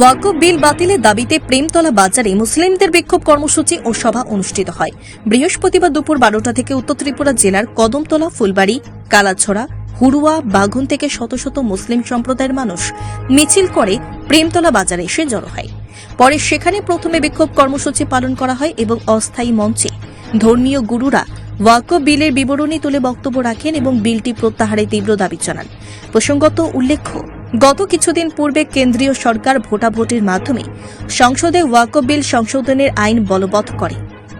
ওয়াকফ বিল বাতিলের দাবিতে প্রেমতলা বাজারে মুসলিমদের বিক্ষোভ কর্মসূচি ও সভা অনুষ্ঠিত হয়। বৃহস্পতিবার দুপুর বারোটা থেকে উত্তর ত্রিপুরা জেলার কদমতলা, ফুলবাড়ি, কালাছড়া হুড়ুয়া বাঘুন থেকে শত শত মুসলিম সম্প্রদায়ের মানুষ মিছিল করে প্রেমতলা বাজারে এসে জড়ো হয়। পরে সেখানে প্রথমে বিক্ষোভ কর্মসূচি পালন করা হয় এবং অস্থায়ী মঞ্চে ধর্মীয় গুরুরা ওয়াকফ বিলের বিবরণী তুলে বক্তব্য রাখেন এবং বিলটি প্রত্যাহারে তীব্র দাবি জানান। প্রসঙ্গত উল্লেখ্য গত কিছুদিন পূর্বে কেন্দ্রীয় সরকার ভোটাভুটির মাধ্যমে সংসদে ওয়াকফ বিল সংশোধনের আইন বলবৎ করে।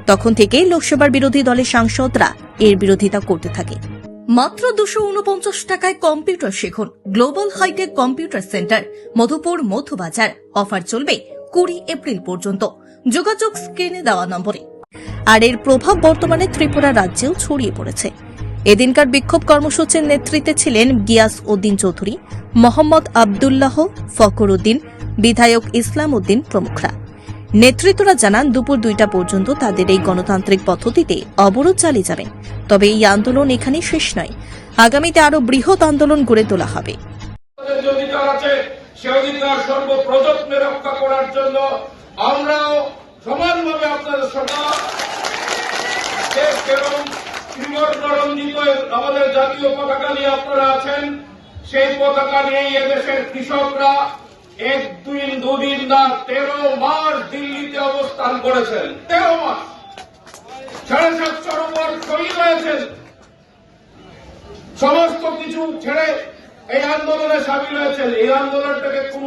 তখন থেকেই লোকসভার বিরোধী দলের সাংসদরা এর বিরোধিতা করতে থাকে। মাত্র দুশো উনপঞ্চাশ টাকায় computer শেখুন। Global hitech computer centre, Madhupur Madhubazar offer চলবে কুড়ি এপ্রিল পর্যন্ত। যোগাযোগ স্ক্রিনে দেওয়া নম্বরে। আর এর প্রভাব বর্তমানে ত্রিপুরা রাজ্যেও ছড়িয়ে পড়েছে। এদিনকার বিক্ষোভ কর্মসূচির নেতৃত্বে ছিলেন গিয়াস উদ্দিন চৌধুরী, মোহাম্মদ আবদুল্লাহ ফকর উদ্দিন বিধায়ক ইসলাম উদ্দিন প্রমুখরা। নেতৃত্বরা জানান, দুপুর দুইটা পর্যন্ত তাদের এই গণতান্ত্রিক পদ্ধতিতে অবরোধ চালিয়ে যাবেন তবে এই আন্দোলন এখানে শেষ নয়। আগামীতে আরও বৃহৎ আন্দোলন গড়ে তোলা হবে। আমরাও সমানভাবে আপনাদের সভা এবং আমাদের জাতীয় পতাকা নিয়ে আপনারা আছেন। সেই পতাকা নিয়েই এদেশের কৃষকরা এক দিন দুদিন না, তেরো মাস দিল্লিতে অবস্থান করেছেন। তেরো মাস। সাড়ে সাতশোর উপর শহীদ হয়েছেন। সমস্ত কিছু ছেড়ে এই আন্দোলনে সামিল হয়েছেন। এই আন্দোলনটাকে কোন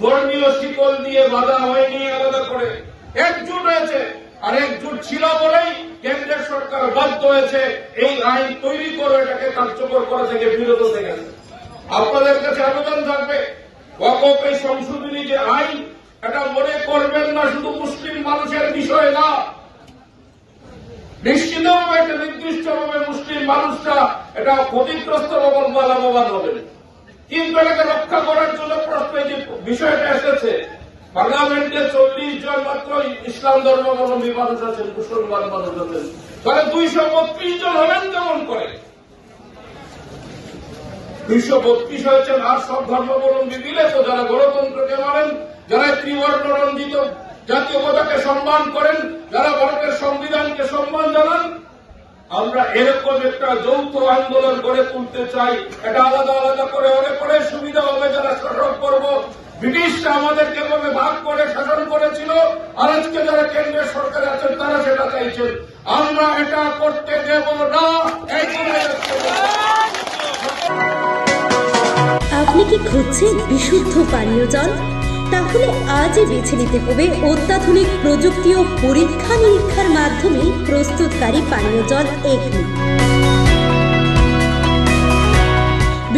ধর্মীয় শিকল দিয়ে বাধা হয়নি আলাদা করে। একজুট হয়েছে। আর একজুট ছিল বলেই কেন্দ্রের সরকার বাধ্য হয়েছে এই আইন তৈরি করে এটাকে কার্যকর করা থেকে বিরত থেকেছে আপনাদের কাছে আবেদন থাকবে, ওয়াকফ সংশোধনী যে আইন, এটা মনে করবেন না, শুধু মুসলিম মানুষের বিষয় না। নিশ্চিতভাবে একটা নির্দিষ্টভাবে মুসলিম মানুষরা এটা ক্ষতিগ্রস্ত এবং লাভবান হবেন কিন্তু এটাকে রক্ষা করার জন্য প্রশ্নে যে বিষয়টা এসেছে পার্লামেন্টে চল্লিশ জন মাত্র ইসলাম ধর্মাবলম্বী মানুষ আছেন, মুসলমান মানুষ আছেন। তাহলে দুইশো বত্রিশ জন হবেন কেমন করে? দুইশো বত্রিশ হয়েছেন আর সব ধর্মাবলম্বী মিলে তো যারা গণতন্ত্রকে মানেন, যারা ত্রিবর্ণ রঞ্জিত জাতীয় পতাকে সম্মান করেন, যারা ভারতের সংবিধানকে সম্মান জানান, আমরা এরকম একটা যৌথ আন্দোলন গড়ে তুলতে চাই। এটা আলাদা আলাদা করে অনেক করে সুবিধা হবে, যারা শাসন করব ব্রিটিশরা আমাদেরকে এভাবে ভাগ করে, শাসন করেছিল। আর আজকে যারা কেন্দ্রের সরকারে আছেন, তারা সেটা চাইছেন। আমরা এটা করতে দেব না আপনি কি খুঁজছেন বিশুদ্ধ পানীয় জল? তাহলে আজই বেছে নিতে হবে অত্যাধুনিক প্রযুক্তি ও পরীক্ষা নিরীক্ষার মাধ্যমে প্রস্তুতকারী পানীয় জল এগনি।